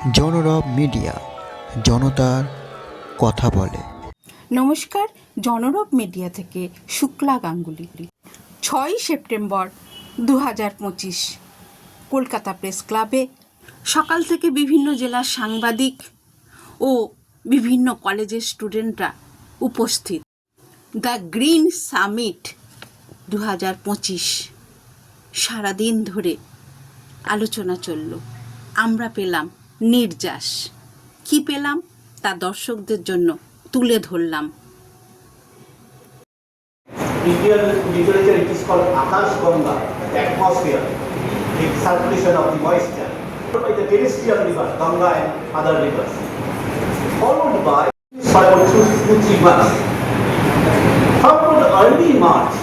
জনরব media, জনতার কথা বলে। নমস্কার, জনরব মিডিয়া থেকে শুক্লা গাঙ্গুলি। ছয়ই সেপ্টেম্বর দু হাজার পঁচিশ, কলকাতা প্রেস ক্লাবে সকাল থেকে বিভিন্ন জেলার সাংবাদিক ও বিভিন্ন কলেজের স্টুডেন্টরা উপস্থিত। দ্য গ্রিন সামিট দু হাজার পঁচিশ, সারাদিন ধরে আলোচনা চলল। আমরা পেলাম নির্যাস কি পেলাম তা দর্শকদের জন্য তুলে ধরলাম the Ganga and early March,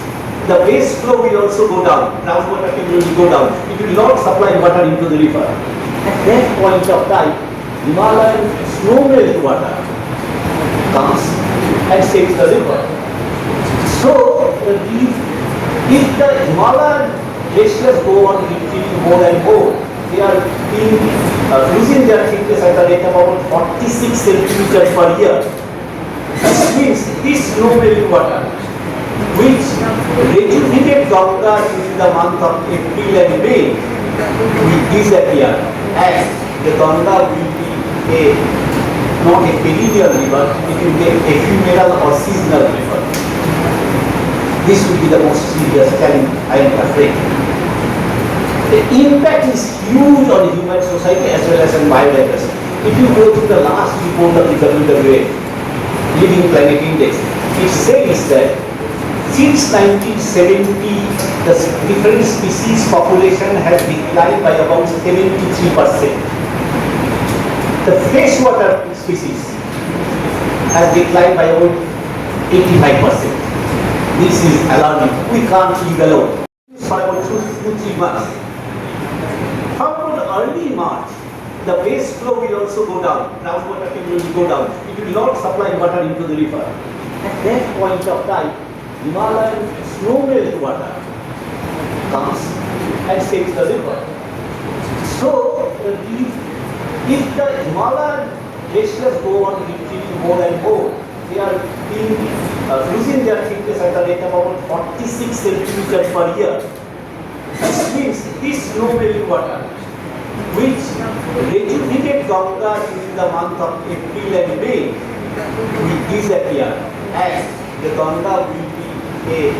the flow will also go down, groundwater will go down, it will not supply water into the river. At that point of time, Himalayan snow melt water comes and saves the river. So, if, if the Himalayan glaciers go on retreating more and more, they are being, uh, losing their thickness at the rate of about 46 centimeters per year. This means this snow melt water, which rejuvenated Ganga during the month of April and May, will disappear and the Ganga will be a not a perennial river, it will be a ephemeral or seasonal river. This will be the most serious challenge, I am afraid. The impact is huge on human society as well as on biodiversity. If you go to the last report of the WWF, Living Planet Index, it says that since 1970, the different species population has declined by about 73%. The freshwater species has declined by about 85%. This is alarming. We can't leave alone. For about two, two three months. From early March, the base flow will also go down. Groundwater table will go down. It will not supply water into the river. At that point of time, Himalayan snow melt water comes and saves the river. So, if, the Himalayan glaciers go on retreating more and more, they are being, uh, losing their thickness at the rate of about 46 centimeters per year. This means this snow water, which rejuvenated Ganga during the month of April and May, will disappear and the Ganga will a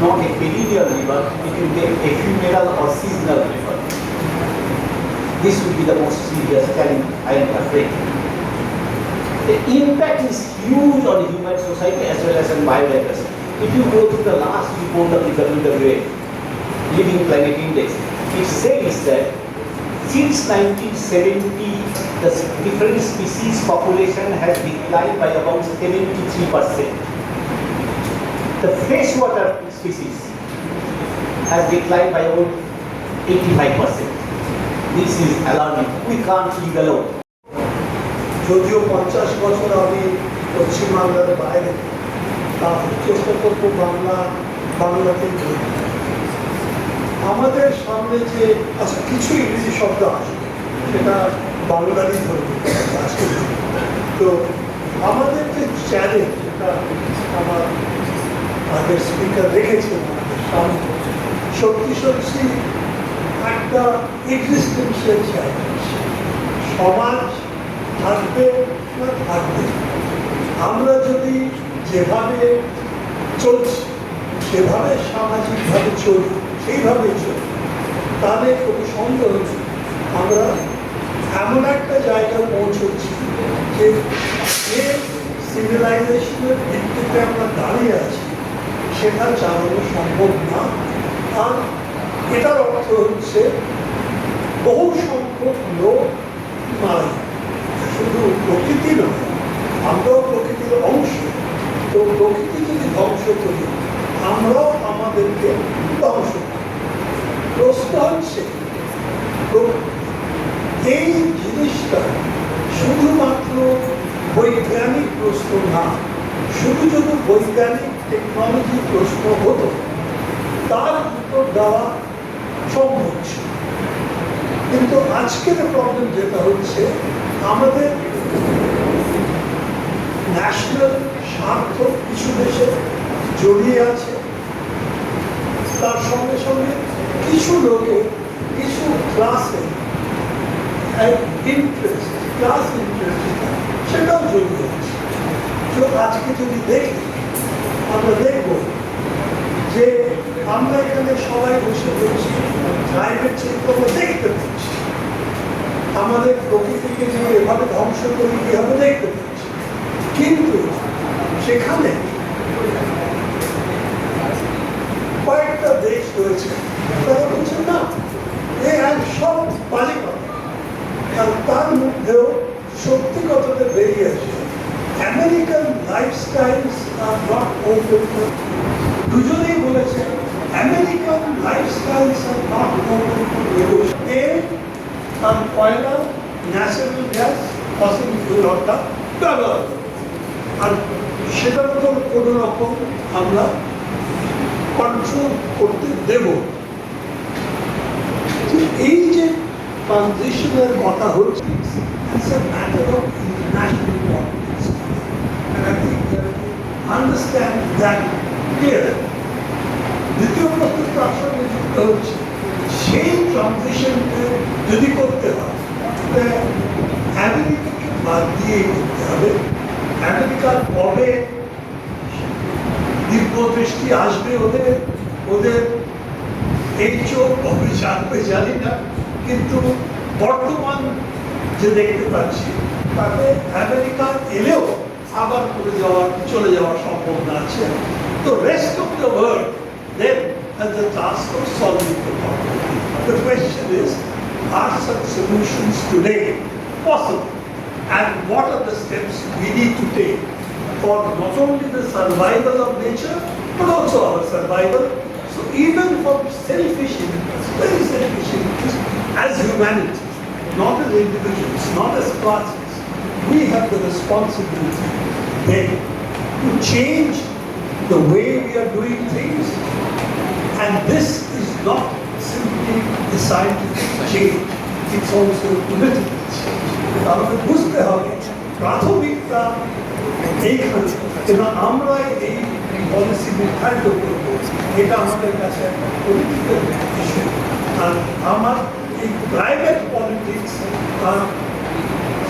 not a perennial river, it will be a ephemeral or seasonal river. This will be the most serious challenge, I am afraid. The impact is huge on human society as well as on biodiversity. If you go to the last report of the WWF, Living Planet Index, it says that since 1970, the different species population has declined by about 73%. The freshwater species has declined by about 85%. This is alarming. We can't leave alone. যদিও পঞ্চাশ বছর আমি পশ্চিমবাংলার বাইরে চেষ্টা বাংলা, বাংলাতে আমাদের সামনে যে আচ্ছা কিছু ইংরেজি শব্দ আসবে সেটা বাংলারই ধরবে তো আমাদের যে চ্যালেঞ্জ যেটা আমার আগের স্পিকার রেখেছেন আমাদের সামনে। সত্যি একটা এক্সিস্টেন্সিয়াল চ্যালেঞ্জ সমাজ থাকবে না থাকবে। আমরা যদি যেভাবে চলছি সেভাবে সামাজিকভাবে চলি, সেইভাবে চলি তাহলে কোনো সন্দেহ আমরা এমন একটা জায়গায় পৌঁছচ্ছি যে সিভিলাইজেশনের ভিত্তিতে আমরা দাঁড়িয়ে আছি। সেটা চালানো সম্ভব না। আর এটার অর্থ হচ্ছে বহু সংখ্যক লোক মারা যায়। শুধু প্রকৃতি নয় আমরাও প্রকৃতির অংশ তো প্রকৃতি যদি ধ্বংস করি আমরাও আমাদেরকে ধ্বংস করি প্রশ্ন হচ্ছে তো- এই জিনিসটা শুধুমাত্র বৈজ্ঞানিক প্রশ্ন না শুধু যদি বৈজ্ঞানিক টেকনোলজি প্রশ্ন হতো তার উত্তর দেওয়া সম্ভব ছিল কিন্তু আজকের প্রবলেম যেটা হচ্ছে, আমাদের ন্যাশনাল স্বার্থ কিছু দেশে জড়িয়ে আছে। তার সঙ্গে সঙ্গে কিছু লোকে কিছু ক্লাসে ইন্টারেস্ট ক্লাস ইন্টারেস্ট সেটাও জড়িয়ে আছে। তো আজকে যদি দেখি, আমরা দেখব যে আমরা এখানে সবাই বসে বলছি চেঞ্জ আমরা দেখতে পাচ্ছি। আমাদের প্রকৃতিকে যে এভাবে ধ্বংস করি কীভাবে দেখতে কিন্তু সেখানে কয়েকটা দেশ রয়েছে। তারা না, এ এক সব তার মধ্যেও সত্যি কথাটা বেরিয়ে আসে। American lifestyles are not open দুজনেই বলেছে, American lifestyles are not open are কয়লা ন্যাচারাল গ্যাস ফসিল ফুয়েলটা ব্যবহার করে। আর সেটার উপর কোনো রকম আমরা কন্ট্রোল করতে দেব এই যে ট্রানজিশনের কথা হচ্ছে it's a matter of international politics and I think we understand that clearly. দ্বিতীয় প্রশ্ন তার সঙ্গে যুক্ত হচ্ছে সেই ট্রানজিশনকে যদি করতে হয় আমেরিকাকে বাদ দিয়ে করতে হবে। আমেরিকার কবে দৃষ্টি আসবে ওদের ওদের এই চোখ কবে জানবে জানি না, কিন্তু বর্তমান যে দেখতে পাচ্ছি, তাতে আমেরিকা এলেও আবার করে যাওয়ার, চলে যাওয়ার সম্ভাবনা আছে। তো rest of the world then has the task of solving the problem. The question is, are such solutions today possible? And what are the steps we need to take for not only the survival of nature, but also our survival. So even for selfish interests, very selfish interests, as humanity, not as individuals, not as classes, we have the responsibility then to change the way we are doing things. And this is not simply scientific change, it's also political change. আমাদের বুঝতে হবে প্রাথমিকটা এইখানে এবং আমরা এই policy নির্ধারিত করব এটা আমাদের কাছে একটা পলিটিক্যাল ইস্যু আর আমার এই প্রাইভেট পলিটিক্স আর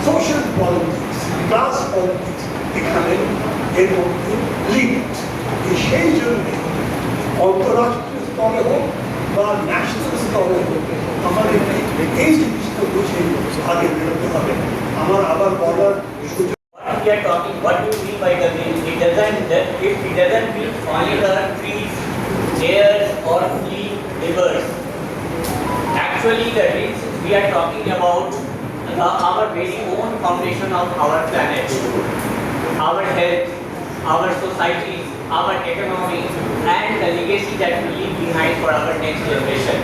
সোশ্যাল পলিটিক্স ক্লাস পলিটিক্স এখানে এর মধ্যে লিঙ্ক সেই জন্যে অন্তরাষ্ট্রীয় স্তরে হোক বা ন্যাশনাল স্তরে হোক আমাদের এই- এই জিনিসটা বুঝে আগে বেরোতে হবে আমার আবার বলার সুযোগ What we are talking, what do you mean by the green? It doesn't, if it doesn't mean only the trees, airs or clean rivers. Actually, the things we are talking about the, our very own foundation of our planet, our health, our societies, our economy, and the legacy that we leave behind for our next generation.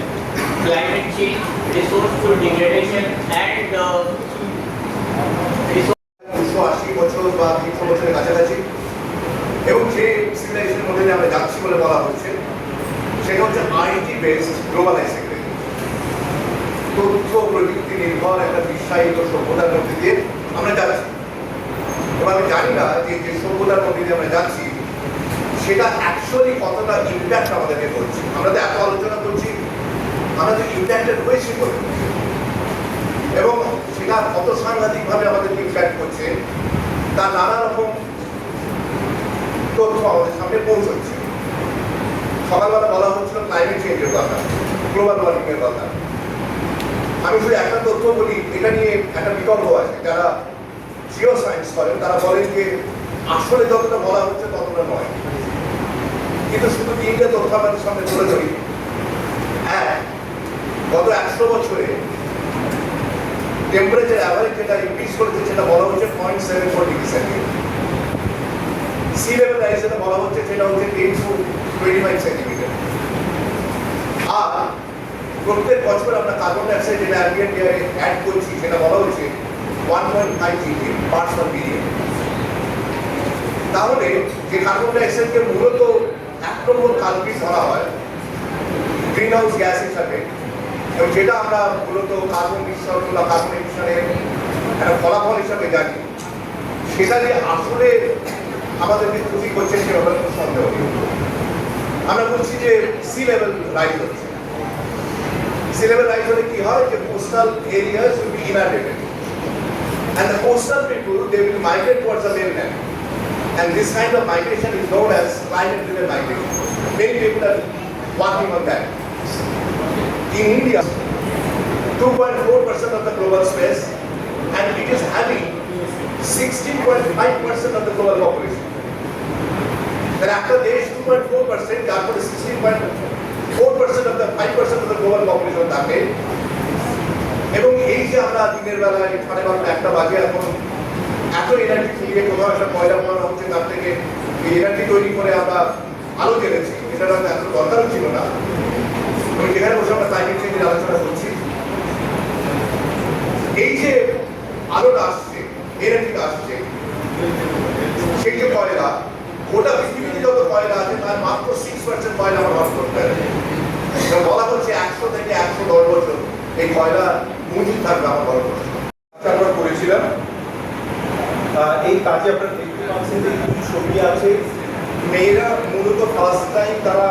Climate change, resourceful degradation, and দিয়ে আমরা যাচ্ছি বলে আমি জানি না যে সভ্যতার মধ্যে দিয়ে আমরা যাচ্ছি সেটা অ্যাকচুয়ালি কতটা ইম্প্যাক্ট আমাদেরকে করছে? আমরা তো এত আলোচনা করছি, আমরা তো ইম্প্যাক্টেড হয়েছি এবং সেটা কত সাংঘাতিকভাবে আমাদেরকে ইম্প্যাক্ট করছে তার নানা রকম তথ্য আমাদের সামনে পৌঁছচ্ছে। সকালবেলা বলা হচ্ছিল ক্লাইমেট চেঞ্জের কথা গ্লোবাল ওয়ার্মিং এর কথা। আমি শুধু একটা তথ্য বলি, এটা নিয়ে একটা বিতর্ক আছে। যারা জিও সায়েন্স করেন, তারা বলেন যে আসলে যতটা বলা হচ্ছে ততটা নয়। কিন্তু শুধু তিনটে তথ্য আমাদের সামনে তুলে ধরি। এক গত একশো বছরে টেম্পারেচার অ্যাভারেজ যেটা ইনক্রিজ করেছে সেটা বলা হচ্ছে point seven four degree centigrade sea level rise যেটা বলা হচ্ছে সেটা হচ্ছে ten to twenty five centimetre আর প্রত্যেক বছর আমরা কার্বন ডাইঅক্সাইড যেটা অ্যাম্বিয়েন্ট এয়ারে অ্যাড করছি সেটা বলা হচ্ছে one point five degree parts per billion তাহলে যে কার্বন ডাইঅক্সাইডকে মূলত নম্বর কালপিট ধরা হয় গ্রিন হাউস গ্যাস হিসাবে এবং যেটা আমরা মূলত কার্বন মিশ্রণ বা কার্বন মিশ্রণের একটা ফলাফল হিসাবে জানি, সেটা যে আসলে আমাদেরকে ক্ষতি করছে সে ব্যাপারে কোনো সন্দেহ আমরা বলছি যে সি লেভেল রাইজ হচ্ছে। সি লেভেল রাইজ হলে কি হয়? যে coastal areas will be inhabited and the coastal people, they will migrate towards the mainland and this kind of migration is known as climate driven migration many people are working on that in india 2.4% of the global space and it is having 16.5% of the global population then after there is 2.4% তারপরে 16.4% of the 5% of the global population থাকে এবং এই যে আমরা দিনের বেলায় সাড়ে বারোটা একটা বাজে এখন এত এনার্জি ফুলিয়ে কোথাও একটা ময়লা পোড়ানো হচ্ছে, তার থেকে এনার্জি তৈরি করে আমরা আলো জ্বেলেছি। এটা এত দরকারও ছিল না। এবং যেখানে বসে আমরা ক্লাইমেট চেঞ্জের আলোচনা করছি। এই যে আলোটা আসছে এনার্জিটা আসছে, সেই যে কয়লা গোটা পৃথিবীতে যত কয়লা আছে, তার মাত্র সিক্স পার্সেন্ট কয়লা আমরা নষ্ট করতে পারি বলা হচ্ছে একশো থেকে একশো দশ বছর এই কয়লা মজুদ থাকবে আমার ভারতবর্ষে আমরা করেছিলাম। এই কাজে আপনারা দেখতে পাচ্ছেন যে ছবি আছে। মেয়েরা মূলত ফার্স্ট টাইম তারা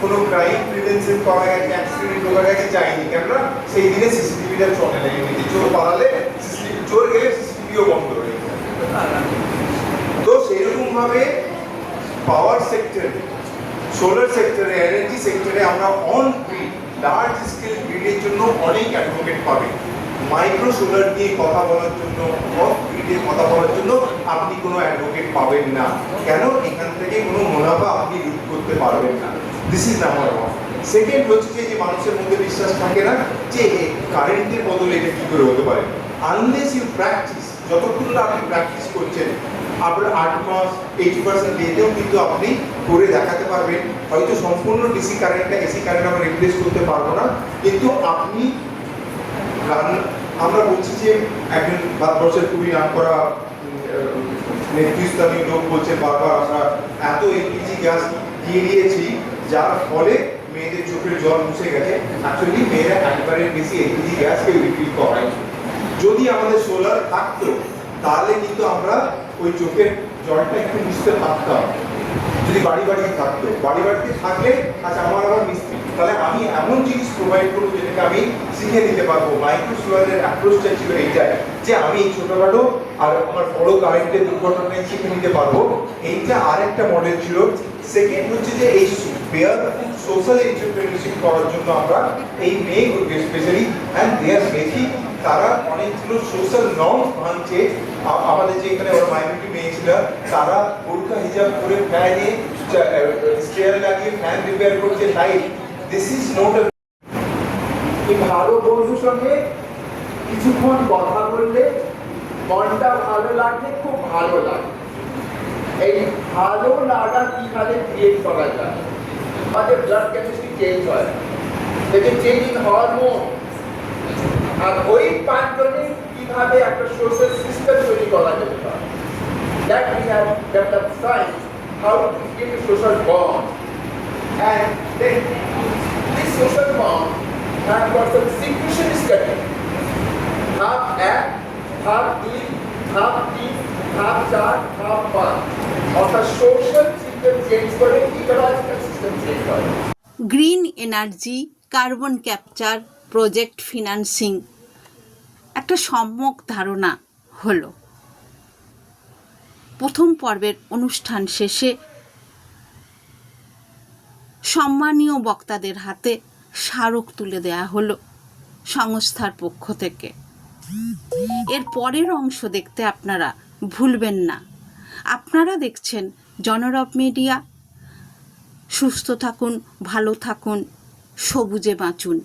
কোনো ক্রাইম প্রিভেন্সন করা গেছে অ্যাক্সিডেন্ট করা গেছে যায়নি। কেননা সেই দিনে সিসিটিভিটা চলে না। চোর পালালে চোর গেলে সিসিটিভিও বন্ধ হয়ে তো সেরকম ভাবে পাওয়ার সেক্টরে সোলার সেক্টরে এনার্জি সেক্টরে আমরা অন গ্রিড লার্জ স্কেল গ্রিডের জন্য অনেক অ্যাডভোকেট পাবেন মাইক্রো সোলার নিয়ে কথা বলার জন্য, অফ কথা বলার জন্য আপনি কোনো অ্যাডভোকেট পাবেন না। কেন? এখান থেকে কোনো মুনাফা আপনি লুট করতে পারবেন না। This is number one second হচ্ছে যে মানুষের মধ্যে বিশ্বাস থাকে না, যে কারেন্টের বদলে এটা কি করে হতে পারে? আনলেস ইউ প্র্যাকটিস যতক্ষণ না আপনি প্র্যাকটিস করছেন, আপনার আট মাস এইটি পার্সেন্ট ডেতেও কিন্তু আপনি করে দেখাতে পারবেন। হয়তো সম্পূর্ণ ডিসি কারেন্টটা এসি কারেন্ট আমরা রিপ্লেস করতে পারব না। কিন্তু আপনি রান- আমরা বলছি যে একজন ভারতবর্ষের খুবই নাম করা নেতৃস্থানীয় লোক বলছে বারবার, আমরা এত এলপিজি গ্যাস দিয়ে দিয়েছি, যার ফলে মেয়েদের চোখের জল মুছে গেছে। অ্যাকচুয়ালি মেয়েরা একবারের বেশি এলপিজি গ্যাসকে রিফিল করায় যদি আমাদের সোলার থাকতো, তাহলে কিন্তু আমরা ওই চোখের জলটা একটু মুছতে পারতাম। যদি বাড়ি বাড়ি থাকতো, বাড়ি বাড়িতে থাকলে আচ্ছা আমার আবার মিস্ত্রি। তাহলে আমি এমন জিনিস প্রোভাইড করব যেটাকে আমি শিখে নিতে পারব। মাইক্রো সোলারের অ্যাপ্রোচটা ছিল এইটাই, যে আমি ছোটখাটো আর আমার বড় কারেন্টের দুর্ঘটনায় শিখে নিতে পারব। এইটা আরেকটা মডেল ছিল। সেকেন্ড হচ্ছে যে এই বেয়ার সোশ্যাল এন্টারপ্রেনারশিপ করার জন্য আমরা এই মেয়েগুলোকে স্পেশালি অ্যান্ড দেয়ার বেসিক তারা অনেকগুলো সোশ্যাল নর্ম ভাঙছে। আমাদের যে এখানে ওরা মাইনরিটি মেয়ে ছিল, তারা বোরকা, হিজাব করে ফ্যানে স্টেয়ার লাগিয়ে ফ্যান রিপেয়ার করছে। লাইট দিস ইজ নট এই ভালো বন্ধুর সঙ্গে কিছুক্ষণ কথা বললে মনটা ভালো লাগলে, খুব ভালো লাগে। এই ভালো লাগা কীভাবে ক্রিয়েট করা যায়? আমাদের ব্লাড কেমিস্ট্রি চেঞ্জ হয়। দেখে চেঞ্জ ইন হরমোন আর ওই পাঁচজনে কীভাবে একটা সোশ্যাল সিস্টেম তৈরি করা যেতে পারে? That we have developed science, how to create a social bond and then, this social got some secretion এক দুই তিন চার পাঁচ। অর্থাৎ সোশ্যাল সিস্টেম চেঞ্জ করে ইকোলজিক্যাল সিস্টেম চেঞ্জ করে green energy carbon capture project financing একটা সম্যক ধারণা হলো। প্রথম পর্বের অনুষ্ঠান শেষে সম্মানীয় বক্তাদের হাতে স্মারক তুলে দেয়া হলো সংস্থার পক্ষ থেকে। এর পরের অংশ দেখতে আপনারা ভুলবেন না। আপনারা দেখছেন জনরব মিডিয়া। সুস্থ থাকুন, ভালো থাকুন, সবুজে বাঁচুন।